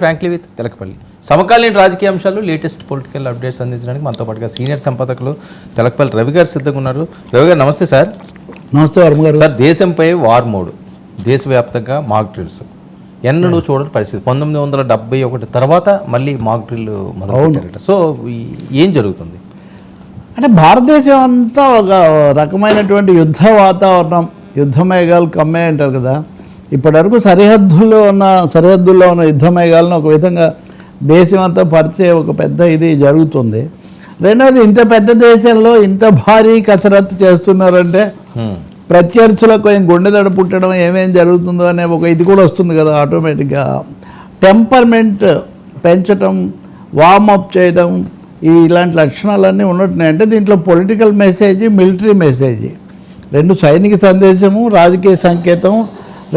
Frankly with Telakapalli సమకాలీన రాజకీయ అంశాలు లేటెస్ట్ పొలిటికల్ అప్డేట్స్ అందించడానికి మనతో పాటుగా సీనియర్ సంపాదకులు తెలకపల్లి రవి గారు సిద్ధంగా ఉన్నారు. రవి గారు నమస్తే సార్. నమస్తే గారు. సార్ దేశంపై వార్ మోడ్ దేశవ్యాప్తంగా మాక్ డ్రిల్స్ ఎన్నడూ చూడని పరిస్థితి. పంతొమ్మిది వందల డెబ్బై ఒకటి తర్వాత మళ్ళీ మాక్ డ్రిల్ సో ఏం జరుగుతుంది? అంటే భారతదేశం అంతా ఒక రకమైనటువంటి యుద్ధ వాతావరణం యుద్ధ మేఘాలు కమ్మే అంటారు కదా. ఇప్పటివరకు సరిహద్దుల్లో ఉన్న సరిహద్దుల్లో ఉన్న యుద్ధ మేఘాలను ఒక విధంగా దేశం అంతా పరిచే ఒక పెద్ద ఇది జరుగుతుంది. రెండోది ఇంత పెద్ద దేశంలో ఇంత భారీ కసరత్తు చేస్తున్నారంటే. ప్రత్యర్థులకు కొంచెం గుండెదడ పుట్టడం ఏమేం జరుగుతుందో అనే ఒక ఇది కూడా వస్తుంది కదా ఆటోమేటిక్గా. టెంపర్మెంట్ పెంచటం వార్మప్ చేయడం ఈ ఇలాంటి లక్షణాలన్నీ ఉన్నట్టున్నాయి. అంటే దీంట్లో పొలిటికల్ మెసేజ్ మిలిటరీ మెసేజ్. రెండు సైనిక సందేశము రాజకీయ సంకేతం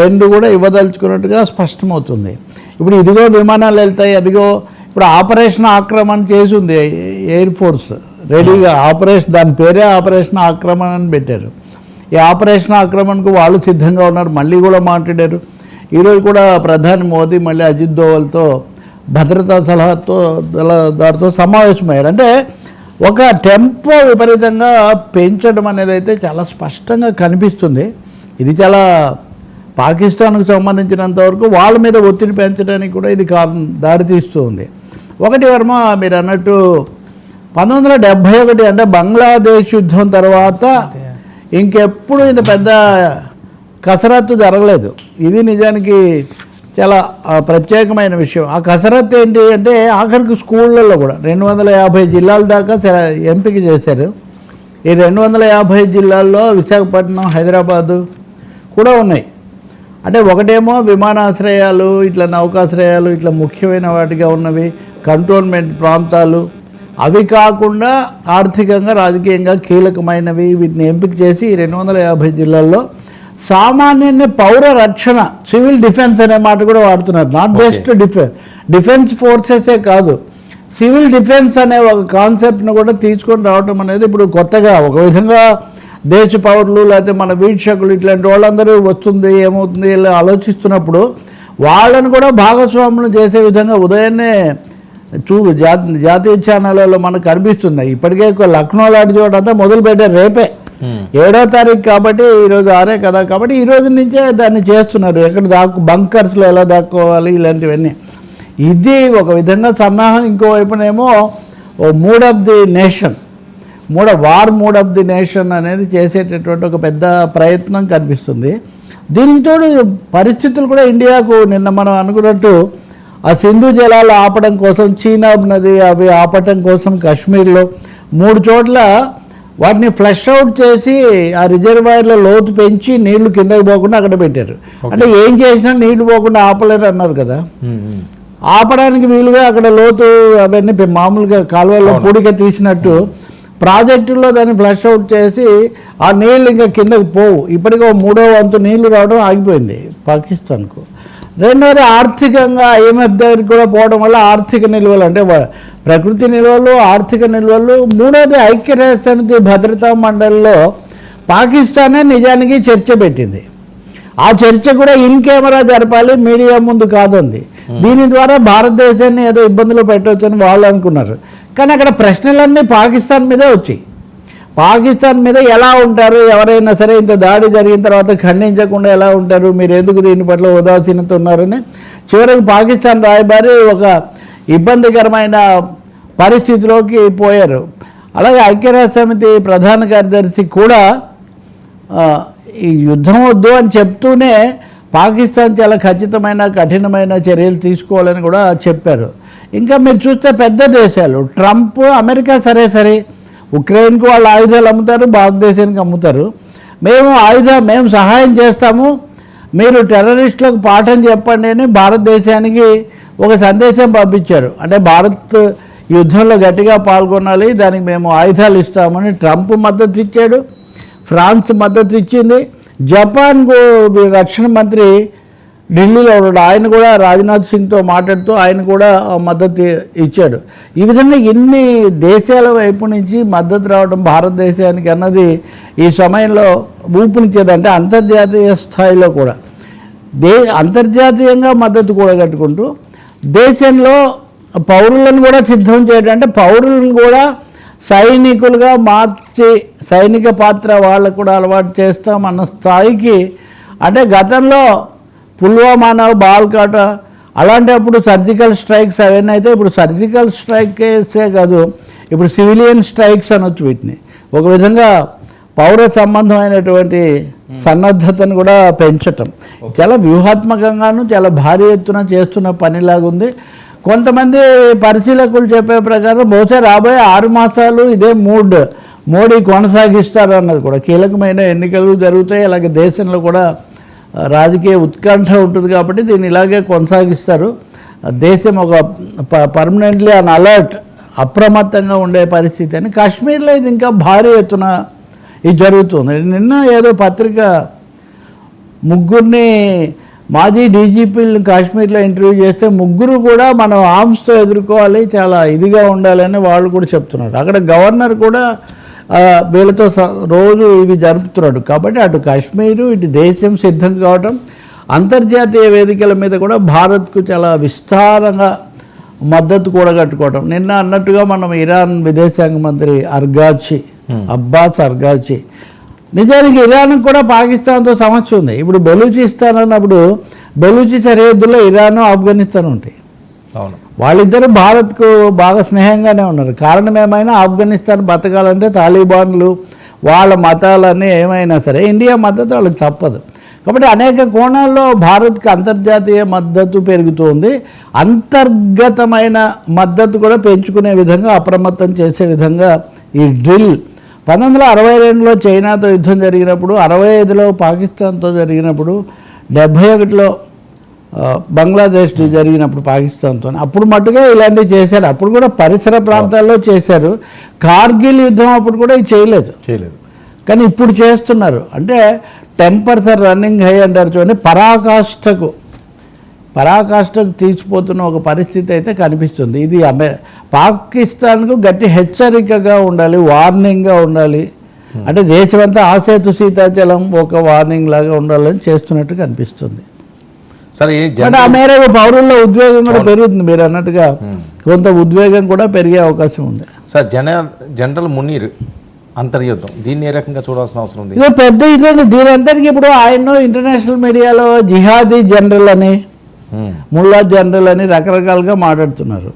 రెండు కూడా ఇవ్వదలుచుకున్నట్టుగా స్పష్టమవుతుంది. ఇప్పుడు ఇదిగో విమానాలు వెళ్తాయి అదిగో ఇప్పుడు ఆపరేషన్ ఆక్రమణ చేసి ఉంది ఎయిర్ ఫోర్స్. రెడీగా ఆపరేషన్ దాని పేరే ఆపరేషన్ ఆక్రమణ అని పెట్టారు. ఈ ఆపరేషన్ ఆక్రమణకు వాళ్ళు సిద్ధంగా ఉన్నారు మళ్ళీ కూడా మాట్లాడారు. ఈరోజు కూడా ప్రధాని మోదీ మళ్ళీ అజిత్ దోవల్తో భద్రతా సలహాతో దారితో సమావేశమయ్యారు. అంటే ఒక టెంపో విపరీతంగా పెంచడం అనేది అయితే చాలా స్పష్టంగా కనిపిస్తుంది. ఇది చాలా పాకిస్తాన్కు సంబంధించినంత వరకు వాళ్ళ మీద ఒత్తిడి పెంచడానికి కూడా ఇది కారణం దారితీస్తూ ఉంది. ఒకటి వర్మ మీరు అన్నట్టు పంతొమ్మిది వందల ఒకటి అంటే బంగ్లాదేశ్ యుద్ధం తర్వాత ఇంకెప్పుడు ఇంత పెద్ద కసరత్తు జరగలేదు. ఇది నిజానికి చాలా ప్రత్యేకమైన విషయం. ఆ కసరత్తు ఏంటి అంటే ఆఖరికి స్కూళ్ళల్లో కూడా రెండు వందల యాభై జిల్లాల దాకా ఎంపిక చేశారు. ఈ రెండు వందల యాభై జిల్లాల్లో విశాఖపట్నం హైదరాబాదు కూడా ఉన్నాయి. అంటే ఒకటేమో విమానాశ్రయాలు ఇట్లా నౌకాశ్రయాలు ఇట్లా ముఖ్యమైన వాటిగా ఉన్నవి కంటోన్మెంట్ ప్రాంతాలు. అవి కాకుండా ఆర్థికంగా రాజకీయంగా కీలకమైనవి. వీటిని ఎంపిక చేసి ఈ రెండు వందల యాభై జిల్లాల్లో సామాన్య పౌర రక్షణ సివిల్ డిఫెన్స్ అనే మాట కూడా వాడుతున్నారు. నాట్ జస్ట్ డిఫెన్స్ డిఫెన్స్ ఫోర్సెసే కాదు. సివిల్ డిఫెన్స్ అనే ఒక కాన్సెప్ట్ను కూడా తీసుకొని రావటం అనేది ఇప్పుడు కొత్తగా ఒక విధంగా దేశ పౌరులు లేకపోతే మన వీక్షకులు ఇట్లాంటి వాళ్ళందరూ వస్తుంది ఏమవుతుంది ఇలా ఆలోచిస్తున్నప్పుడు వాళ్ళని కూడా భాగస్వాములు చేసే విధంగా ఉదయాన్నే చూ జాతీయ జాతీయ ఛానళ్ళలో మనకు కనిపిస్తుంది ఇప్పటికే లక్నో లాంటి చోట అంతా మొదలు పెట్టారు రేపే. హ్మ్. ఏడో తారీఖు కాబట్టి ఈరోజు ఆరే కదా కాబట్టి ఈ రోజు నుంచే దాన్ని చేస్తున్నారు. ఎక్కడ దాక్కు బంకర్స్లో ఎలా దాక్కోవాలి ఇలాంటివన్నీ. ఇది ఒక విధంగా సన్నాహం ఇంకోవైపునేమో ఓ mood of the nation. Mood war mood of the nation అనేది చేసేటటువంటి ఒక పెద్ద ప్రయత్నం కనిపిస్తుంది. దీనికి తోడు పరిస్థితులు కూడా ఇండియాకు నిన్న మనం అనుకున్నట్టు ఆ సింధు జలాలు ఆపడం కోసం చీనాబ్ నది అవి ఆపటం కోసం కాశ్మీర్లో మూడు చోట్ల వాటిని ఫ్లష్ అవుట్ చేసి ఆ రిజర్వాయర్లో లోతు పెంచి నీళ్ళు కిందకి పోకుండా అక్కడ పెట్టారు. అంటే ఏం చేసినా నీళ్ళు పోకుండా ఆపలేరు అన్నారు కదా. ఆపడానికి వీలుగా అక్కడ లోతు అవన్నీ మామూలుగా కాలువలో పూడిక తీసినట్టు ప్రాజెక్టుల్లో దాన్ని ఫ్లష్ అవుట్ చేసి ఆ నీళ్ళు ఇంకా కిందకి పోవు. ఇప్పటికీ మూడో వంతు నీళ్ళు రావడం ఆగిపోయింది పాకిస్తాన్కు. రెండోది ఆర్థికంగా ఐఎంఎఫ్ దగ్గరికి కూడా పోవడం వల్ల ఆర్థిక నిల్వలు అంటే ప్రకృతి నిల్వలు ఆర్థిక నిల్వలు. మూడోది ఐక్యరాజ్య సమితి భద్రతా మండలిలో పాకిస్తానే నిజానికి చర్చ పెట్టింది. ఆ చర్చ కూడా ఇన్ కెమెరా జరపాలి మీడియా ముందు కాదంది. దీని ద్వారా భారతదేశాన్ని ఏదో ఇబ్బందులు పెట్టవచ్చు అని వాళ్ళు అనుకున్నారు. కానీ అక్కడ ప్రశ్నలన్నీ పాకిస్తాన్ మీదే వచ్చాయి. పాకిస్తాన్ మీద ఎలా ఉంటారు ఎవరైనా సరే ఇంత దాడి జరిగిన తర్వాత ఖండించకుండా ఎలా ఉంటారు మీరు ఎందుకు దీని పట్ల ఉదాసీనత ఉన్నారని చివరికి పాకిస్తాన్ రాయబారి ఒక ఇబ్బందికరమైన పరిస్థితిలోకి పోయారు. అలాగే ఐక్యరాజ్య సమితి ప్రధాన కార్యదర్శి కూడా ఈ యుద్ధం వద్దు అని చెప్తూనే పాకిస్తాన్ చాలా ఖచ్చితమైన కఠినమైన చర్యలు తీసుకోవాలని కూడా చెప్పారు. ఇంకా మీరు చూస్తే పెద్ద దేశాలు. ట్రంప్ అమెరికా సరే సరే. ఉక్రెయిన్కు వాళ్ళు ఆయుధాలు అమ్ముతారు భారతదేశానికి అమ్ముతారు. మేము ఆయుధ మేము సహాయం చేస్తాము. మీరు టెర్రరిస్టులకు పాఠం చెప్పండి అని భారతదేశానికి ఒక సందేశం పంపించారు. అంటే భారత్ యుద్ధంలో గట్టిగా పాల్గొనాలి దానికి మేము ఆయుధాలు ఇస్తామని ట్రంప్ మద్దతు ఇచ్చాడు. ఫ్రాన్స్ మద్దతు ఇచ్చింది. జపాన్ రక్షణ మంత్రి ఢిల్లీలో ఉన్నాడు. ఆయన కూడా రాజ్నాథ్ సింగ్తో మాట్లాడుతూ ఆయన కూడా మద్దతు ఇచ్చాడు. ఈ విధంగా ఎన్ని దేశాల వైపు నుంచి మద్దతు రావడం భారతదేశానికి అన్నది ఈ సమయంలో ఊపునిచ్చేది అంటే అంతర్జాతీయ స్థాయిలో కూడా. దే అంతర్జాతీయంగా మద్దతు కూడగట్టుకుంటూ దేశంలో పౌరులను కూడా సిద్ధం చేయడం అంటే పౌరులను కూడా సైనికులుగా మార్చి సైనిక పాత్ర వాళ్ళకు కూడా అలవాటు చేస్తామన్న స్థాయికి అంటే గతంలో పుల్వామానో బాల్కాట అలాంటప్పుడు సర్జికల్ స్ట్రైక్స్ అవన్నీ అయితే ఇప్పుడు సర్జికల్ స్ట్రైక్సే కాదు ఇప్పుడు సివిలియన్ స్ట్రైక్స్ అనొచ్చు వీటిని. ఒక విధంగా పౌర సంబంధమైనటువంటి సన్నద్ధతను కూడా పెంచటం. చాలా వ్యూహాత్మకంగాను చాలా భారీ ఎత్తున చేస్తున్న పనిలాగుంది కొంతమంది పరిశీలకులు చెప్పే ప్రకారం బహుశా రాబోయే ఆరు మాసాలు ఇదే మూడ్ మోడీ కొనసాగిస్తారు అన్నది కూడా. కీలకమైన ఎన్నికలు జరుగుతాయి అలాగే దేశంలో కూడా రాజకీయ ఉత్కంఠ ఉంటుంది కాబట్టి దీన్ని ఇలాగే కొనసాగిస్తారు. దేశం ఒక పర్మనెంట్లీ అన్ అలర్ట్ అప్రమత్తంగా ఉండే పరిస్థితి అని కాశ్మీర్లో ఇది ఇంకా భారీ ఎత్తున ఇది జరుగుతుంది. నిన్న ఏదో పత్రిక ముగ్గురిని మాజీ డీజీపీలను కాశ్మీర్లో ఇంటర్వ్యూ చేస్తే ముగ్గురు కూడా మనం ఆర్మ్స్తో ఎదుర్కోవాలి చాలా ఇదిగా ఉండాలని వాళ్ళు కూడా చెప్తున్నారు. అక్కడ గవర్నర్ కూడా వీళ్ళతో రోజు ఇవి జరుపుతున్నాడు. కాబట్టి అటు కాశ్మీరు ఇటు దేశం సిద్ధం కావటం అంతర్జాతీయ వేదికల మీద కూడా భారత్కు చాలా విస్తారంగా మద్దతు కూడా కట్టుకోవటం నిన్న అన్నట్టుగా మనం ఇరాన్ విదేశాంగ మంత్రి అర్గాచి అబ్బాస్ అర్గాచి నిజానికి ఇరాన్ కూడా పాకిస్తాన్తో సమస్య ఉంది. ఇప్పుడు బెలూచిస్తాన్ అన్నప్పుడు బెలూచి సరిహద్దులో ఇరాన్ ఆఫ్ఘనిస్తాన్ ఉంటాయి. అవును. వాళ్ళిద్దరూ భారత్కు బాగా స్నేహంగానే ఉన్నారు. కారణం ఏమైనా? ఆఫ్ఘనిస్తాన్ బతకాలంటే తాలిబాన్లు వాళ్ళ మతాలన్నీ ఏమైనా సరే ఇండియా మద్దతు వాళ్ళకి తప్పదు. కాబట్టి అనేక కోణాల్లో భారత్కి అంతర్జాతీయ మద్దతు పెరుగుతోంది. అంతర్గతమైన మద్దతు కూడా పెంచుకునే విధంగా అప్రమత్తం చేసే విధంగా ఈ డ్రిల్. పంతొమ్మిది వందల అరవై రెండులో చైనాతో యుద్ధం జరిగినప్పుడు అరవై ఐదులో పాకిస్తాన్తో జరిగినప్పుడు డెబ్భై ఒకటిలో బంగ్లాదేశ్ జరిగినప్పుడు పాకిస్తాన్తో అప్పుడు మట్టుగా ఇలాంటివి చేశారు. అప్పుడు కూడా పరిసర ప్రాంతాల్లో చేశారు. కార్గిల్ యుద్ధం అప్పుడు కూడా ఇది చేయలేదు. చేయలేదు. కానీ ఇప్పుడు చేస్తున్నారు. అంటే టెంపర్స్ ఆర్ రన్నింగ్ హై అంటారు చూడండి. పరాకాష్ఠకు పరాకాష్ఠకు తీర్చిపోతున్న ఒక పరిస్థితి అయితే కనిపిస్తుంది. ఇది అమె పాకిస్తాన్కు గట్టి హెచ్చరికగా ఉండాలి వార్నింగ్గా ఉండాలి. అంటే దేశమంతా ఆసేతు సీతాచలం ఒక వార్నింగ్ లాగా ఉండాలని చేస్తున్నట్టు కనిపిస్తుంది. సరే ఆ మేరకు పౌరుల్లో ఉద్వేగం కూడా పెరుగుతుంది మీరు అన్నట్టుగా కొంత ఉద్వేగం కూడా పెరిగే అవకాశం ఉంది. సార్ జన జనరల్ మునీర్ అంతర్యుద్ధం దీన్ని ఏ రకంగా చూడాల్సిన అవసరం ఉంది? ఇది పెద్ద ఇదండి దీని అంతటికి ఇప్పుడు ఆయన ఇంటర్నేషనల్ మీడియాలో జిహాదీ జనరల్ అని. ముల్లా జనరల్ అని రకరకాలుగా మాట్లాడుతున్నారు.